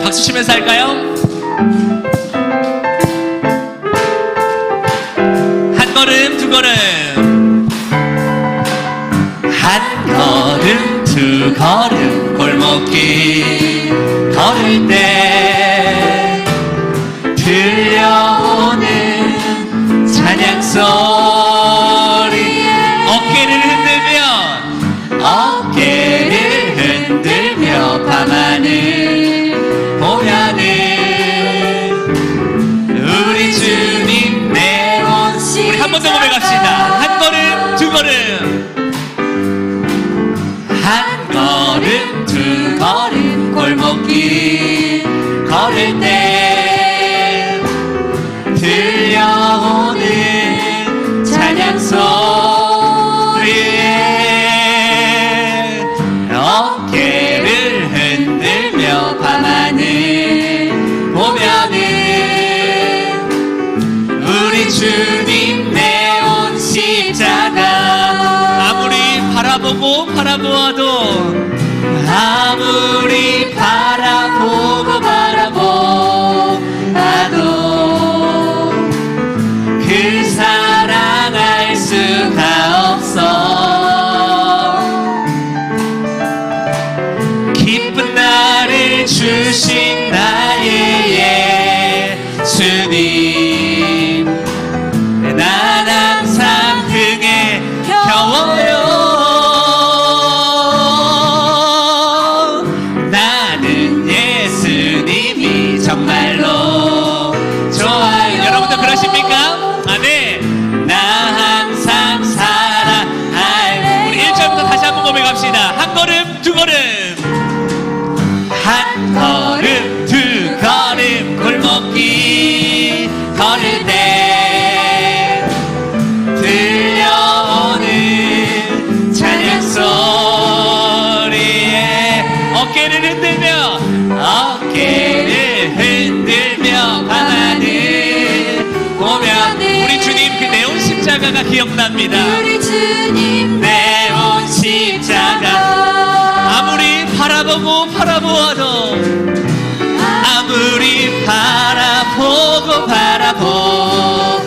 박수 치면서 할까요? 한 걸음 두 걸음 한 걸음 두 걸음 골목길 걸을 때 들려오는 찬양 소 고백합시다. 한 걸음 두 걸음. 한 걸음 두 걸음 골목길 걸을 때 들려오는 찬양 소리에 어깨를 흔들며 밤하늘 보면은 우리 주님 바라보고 바라보아도 아무리 바라보고 바라보아도 그 사랑 알 수가 없어. 기쁜 나를 주신 나의 십자가가 기억납니다. 우리 주님 내 온 십자가. 아무리 바라보고 바라보아도 아무리 바라보고 바라보아도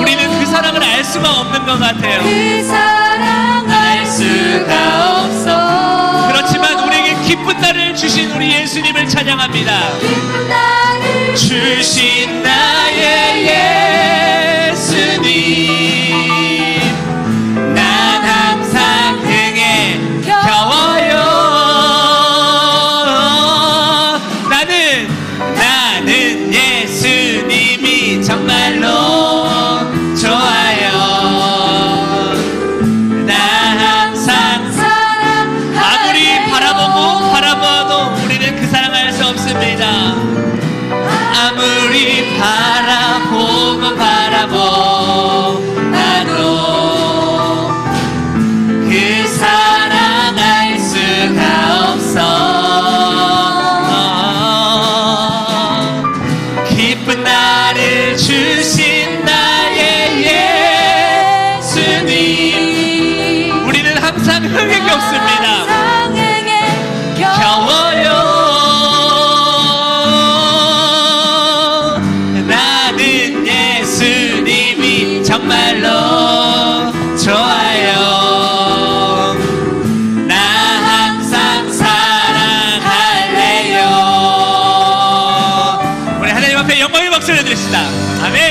우리는 그 사랑을 알 수가 없는 것 같아요. 그 사랑 알 수가 없어. 그렇지 그렇지만 우리에게 기쁜 날을 주신 우리 예수님을 찬양합니다. 기쁜 주신 아무리 바라보고 바라보 사랑할래